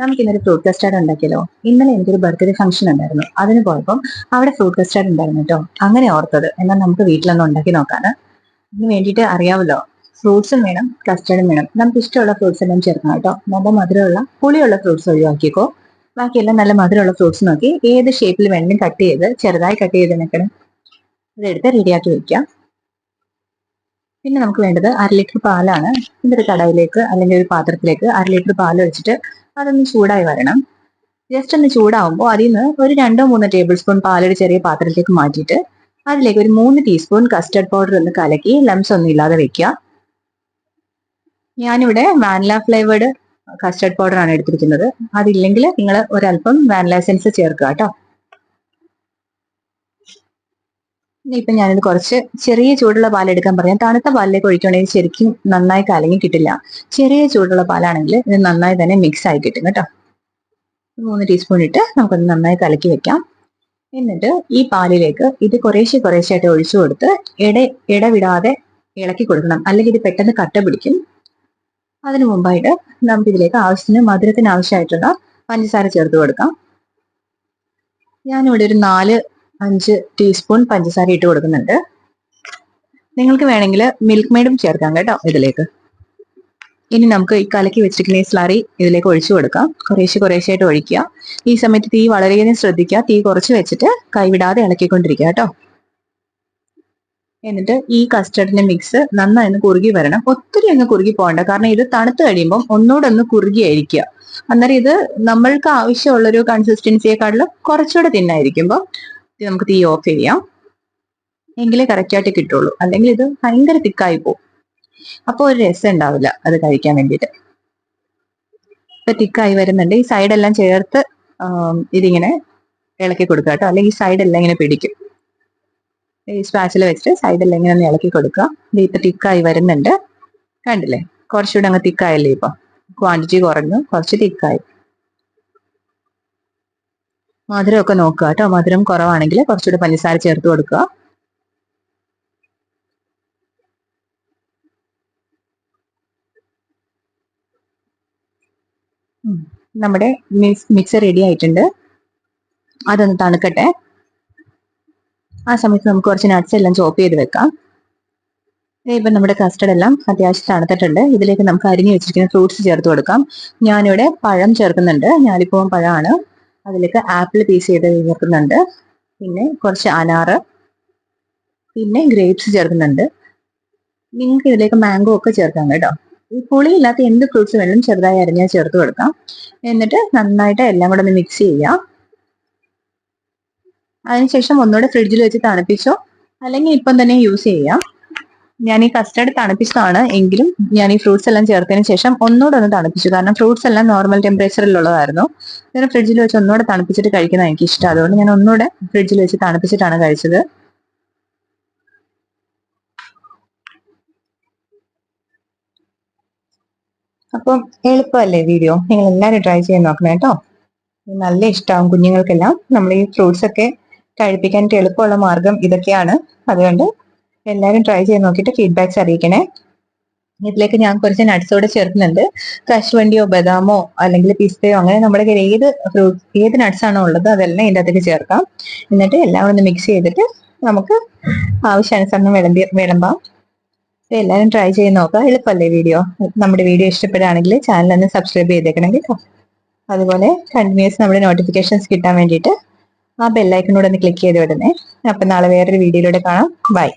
നമുക്ക് ഇന്നൊരു fruit custard ഉണ്ടാക്കിയല്ലോ. ഇന്നലെ എനിക്കൊരു ബർത്ത്ഡേ ഫംഗ്ഷൻ ഉണ്ടായിരുന്നു. അതിന് പോയപ്പോൾ അവിടെ ഫ്രൂട്ട് കസ്റ്റാർഡ് ഉണ്ടായിരുന്നു കേട്ടോ അങ്ങനെ ഓർത്തത്. എന്നാൽ നമുക്ക് വീട്ടിലൊന്ന് ഉണ്ടാക്കി നോക്കാന്. ഇതിന് വേണ്ടിയിട്ട് അറിയാമല്ലോ ഫ്രൂട്ട്സും വേണം കസ്റ്റാർഡും വേണം. നമുക്ക് ഇഷ്ടമുള്ള ഫ്രൂട്ട്സ് എല്ലാം ചേർക്കണം കേട്ടോ നല്ല മധുരമുള്ള പുളിയുള്ള ഫ്രൂട്ട്സ് ഒഴിവാക്കിക്കോ. ബാക്കിയെല്ലാം നല്ല മധുരമുള്ള ഫ്രൂട്ട്സ് നോക്കി. ഏത് ഷേപ്പിൽ വേണമെങ്കിലും കട്ട് ചെയ്ത് ചെറുതായി കട്ട് ചെയ്ത് നിൽക്കണം അതെടുത്ത് റെഡിയാക്കി വെക്കാം. പിന്നെ നമുക്ക് വേണ്ടത് അര ലിറ്റർ പാലാണ്. ഇതൊരു കടയിലേക്ക് അല്ലെങ്കിൽ ഒരു പാത്രത്തിലേക്ക് അര ലിറ്റർ പാൽ ഒഴിച്ചിട്ട് അതൊന്ന് ചൂടായി വരണം. ജസ്റ്റ് ഒന്ന് ചൂടാവുമ്പോൾ അതിൽ നിന്ന് ഒരു രണ്ടോ മൂന്നോ ടേബിൾ സ്പൂൺ പാലൊരു ചെറിയ പാത്രത്തിലേക്ക് മാറ്റിയിട്ട് അതിലേക്ക് ഒരു മൂന്ന് ടീസ്പൂൺ കസ്റ്റർഡ് പൗഡർ ഒന്ന് കലക്കി ലംസ് ഒന്നും ഇല്ലാതെ വെക്കുക. ഞാനിവിടെ വാനില ഫ്ലേവേർഡ് കസ്റ്റർഡ് പൗഡർ ആണ് എടുത്തിരിക്കുന്നത്. അതില്ലെങ്കിൽ നിങ്ങൾ ഒരല്പം വാനില എസൻസ് ചേർക്കുക കേട്ടോ. ഇപ്പൊ ഞാനിത് കുറച്ച് ചെറിയ ചൂടുള്ള പാൽ എടുക്കാൻ പറയാം തണുത്ത പാലിലേക്ക് ഒഴിക്കുകയാണെങ്കിൽ ശരിക്കും നന്നായി കലങ്ങി കിട്ടില്ല. ചെറിയ ചൂടുള്ള പാലാണെങ്കിൽ ഇത് നന്നായി തന്നെ മിക്സ് ആയി കിട്ടും കേട്ടോ. മൂന്ന് ടീസ്പൂൺ ഇട്ട് നമുക്കൊന്ന് നന്നായി കലക്കി വെക്കാം. എന്നിട്ട് ഈ പാലിലേക്ക് ഇത് കുറേശ്ശെ കുറേശ്ശായിട്ട് ഒഴിച്ചു കൊടുത്ത് ഇട ഇടവിടാതെ ഇളക്കി കൊടുക്കണം. അല്ലെങ്കിൽ ഇത് പെട്ടെന്ന് കട്ട പിടിക്കും. അതിനു മുമ്പായിട്ട് നമുക്ക് ഇതിലേക്ക് ആവശ്യത്തിന് മധുരത്തിന് ആവശ്യമായിട്ടുള്ള പഞ്ചസാര ചേർത്ത് കൊടുക്കാം. ഞാനിവിടെ ഒരു നാല് അഞ്ച് ടീസ്പൂൺ പഞ്ചസാര ഇട്ട് കൊടുക്കുന്നുണ്ട്. നിങ്ങൾക്ക് വേണമെങ്കിൽ മിൽക്ക് മെയ്ഡും ചേർക്കാം കേട്ടോ ഇതിലേക്ക്. ഇനി നമുക്ക് ഈ കലക്കി വെച്ചിരിക്കുന്ന ഈ സ്ലറി ഇതിലേക്ക് ഒഴിച്ചു കൊടുക്കാം. കുറേശ്ശെ കുറേശ്ശായിട്ട് ഒഴിക്കുക. ഈ സമയത്ത് തീ വളരെയധികം ശ്രദ്ധിക്കുക. തീ കുറച്ച് വെച്ചിട്ട് കൈവിടാതെ ഇളക്കിക്കൊണ്ടിരിക്കുക കേട്ടോ. എന്നിട്ട് ഈ കസ്റ്റർഡിന്റെ മിക്സ് നന്നായി ഒന്ന് കുറുകി വരണം. ഒത്തിരി അങ്ങ് കുറുകി പോകണ്ട. കാരണം ഇത് തണുത്ത് കഴിയുമ്പോൾ ഒന്നുകൂടെ ഒന്ന് കുറുകിയായിരിക്കുക അന്നേരം ഇത് നമ്മൾക്ക് ആവശ്യമുള്ളൊരു കൺസിസ്റ്റൻസിയെക്കാട്ടിലും കുറച്ചുകൂടെ തിന്നായിരിക്കുമ്പോൾ നമുക്ക് തീ ഓഫ് ചെയ്യാം. എങ്കിലേ കറക്റ്റ് ആയിട്ട് കിട്ടുള്ളൂ. അല്ലെങ്കിൽ ഇത് ഭയങ്കര തിക്കായി പോകും അപ്പോൾ ഒരു രസം ഉണ്ടാവില്ല അത് കഴിക്കാൻ വേണ്ടിയിട്ട്. ഇപ്പൊ തിക്കായി വരുന്നുണ്ട്. ഈ സൈഡെല്ലാം ചേർത്ത് ഇതിങ്ങനെ ഇളക്കി കൊടുക്കുക കേട്ടോ. അല്ലെങ്കിൽ ഈ സൈഡെല്ലാം ഇങ്ങനെ പിടിക്കും. ഈ സ്പാച്ചിൽ വെച്ചിട്ട് സൈഡെല്ലാം ഇങ്ങനെ ഒന്ന് ഇളക്കി കൊടുക്കുക. ഇത് ഇപ്പൊ തിക്കായി വരുന്നുണ്ട്. കണ്ടില്ലേ? കുറച്ചുകൂടെ അങ്ങ് തിക്കായല്ലേ ഇപ്പൊ? ക്വാണ്ടിറ്റി കുറഞ്ഞു. കുറച്ച് തിക്കായി മധുരമൊക്കെ നോക്കുക കേട്ടോ. മധുരം കുറവാണെങ്കിൽ കുറച്ചുകൂടി പഞ്ചസാര ചേർത്ത് കൊടുക്കുക. നമ്മുടെ മിക്സ് റെഡി ആയിട്ടുണ്ട്. അതൊന്ന് തണുക്കട്ടെ. ആ സമയത്ത് നമുക്ക് കുറച്ച് നട്ട്സ് എല്ലാം ചോപ്പ് ചെയ്ത് വെക്കാം. ഇപ്പം നമ്മുടെ കസ്റ്റർഡ് എല്ലാം അത്യാവശ്യം തണുത്തിട്ടുണ്ട്. ഇതിലേക്ക് നമുക്ക് അരിഞ്ഞു വെച്ചിരിക്കുന്ന ഫ്രൂട്ട്സ് ചേർത്ത് കൊടുക്കാം. ഞാനിവിടെ പഴം ചേർക്കുന്നുണ്ട്. ഞാലിപ്പൂവൻ പഴമാണ്. അതിലേക്ക് ആപ്പിൾ പീസ് ചെയ്ത് ചേർക്കുന്നുണ്ട്. പിന്നെ കുറച്ച് അനാറ് പിന്നെ ഗ്രേപ്സ് ചേർക്കുന്നുണ്ട്. നിങ്ങൾക്ക് ഇതിലേക്ക് മാംഗോ ഒക്കെ ചേർക്കാം കേട്ടോ. ഈ പുളിയില്ലാത്ത എന്ത് ഫ്രൂട്ട്സ് വേണമെങ്കിലും ചെറുതായി അരിഞ്ഞാൽ ചേർത്ത് കൊടുക്കാം. എന്നിട്ട് നന്നായിട്ട് എല്ലാം കൂടെ ഒന്ന് മിക്സ് ചെയ്യാം. അതിനുശേഷം ഒന്നുകൂടെ ഫ്രിഡ്ജിൽ വെച്ച് തണുപ്പിച്ചോ അല്ലെങ്കിൽ ഇപ്പം തന്നെ യൂസ് ചെയ്യാം. ഞാൻ ഈ കസ്റ്റർഡ് തണുപ്പിച്ചതാണ്. എങ്കിലും ഞാൻ ഈ ഫ്രൂട്ട്സ് എല്ലാം ചേർത്തതിന് ശേഷം ഒന്നുകൂടെ ഒന്ന് തണുപ്പിച്ചു. കാരണം ഫ്രൂട്ട്സ് എല്ലാം നോർമൽ ടെമ്പറേച്ചറിലുള്ളതായിരുന്നു ഞാൻ ഫ്രിഡ്ജിൽ വെച്ച് ഒന്നുകൂടെ തണുപ്പിച്ചിട്ട് കഴിക്കുന്നത് എനിക്ക് ഇഷ്ടം അതുകൊണ്ട് ഞാൻ ഒന്നുകൂടെ ഫ്രിഡ്ജിൽ വെച്ച് തണുപ്പിച്ചിട്ടാണ് കഴിച്ചത്. അപ്പം എളുപ്പമല്ലേ വീഡിയോ നിങ്ങൾ എല്ലാവരും ട്രൈ ചെയ്ത് നോക്കണം കേട്ടോ. നല്ല ഇഷ്ടമാവും കുഞ്ഞുങ്ങൾക്കെല്ലാം. നമ്മൾ ഈ ഫ്രൂട്ട്സ് ഒക്കെ കഴിപ്പിക്കാൻ എളുപ്പമുള്ള മാർഗം ഇതൊക്കെയാണ്. അതുകൊണ്ട് എല്ലാവരും ട്രൈ ചെയ്ത് നോക്കിയിട്ട് ഫീഡ്ബാക്സ് അറിയിക്കണേ. ഇതിലേക്ക് ഞാൻ കുറച്ച് നട്ട്സ് കൂടെ ചേർക്കുന്നുണ്ട്. കശുവണ്ടിയോ ബദാമോ അല്ലെങ്കിൽ പിസ്തയോ അങ്ങനെ നമ്മുടെ കയ്യിൽ ഏത് ഫ്രൂട്ട്സ് ഏത് നട്ട്സ് ആണോ ഉള്ളത് അതെല്ലാം ഇതിന്റെ അകത്തേക്ക് ചേർക്കാം. എന്നിട്ട് എല്ലാം ഒന്ന് മിക്സ് ചെയ്തിട്ട് നമുക്ക് ആവശ്യാനുസരണം വിളമ്പി വിളമ്പാം. എല്ലാവരും ട്രൈ ചെയ്ത് നോക്കുക. എളുപ്പമല്ലേ വീഡിയോ നമ്മുടെ വീഡിയോ ഇഷ്ടപ്പെടുകയാണെങ്കിൽ ചാനൽ ഒന്ന് സബ്സ്ക്രൈബ് ചെയ്തേക്കണം കേട്ടോ. അതുപോലെ കണ്ടിന്യൂസ് നമ്മുടെ നോട്ടിഫിക്കേഷൻസ് കിട്ടാൻ വേണ്ടിയിട്ട് ആ ബെല്ലൈക്കനോട് ഒന്ന് ക്ലിക്ക് ചെയ്ത് വിടുന്നേ അപ്പം നാളെ വേറൊരു വീഡിയോയിലൂടെ കാണാം. ബൈ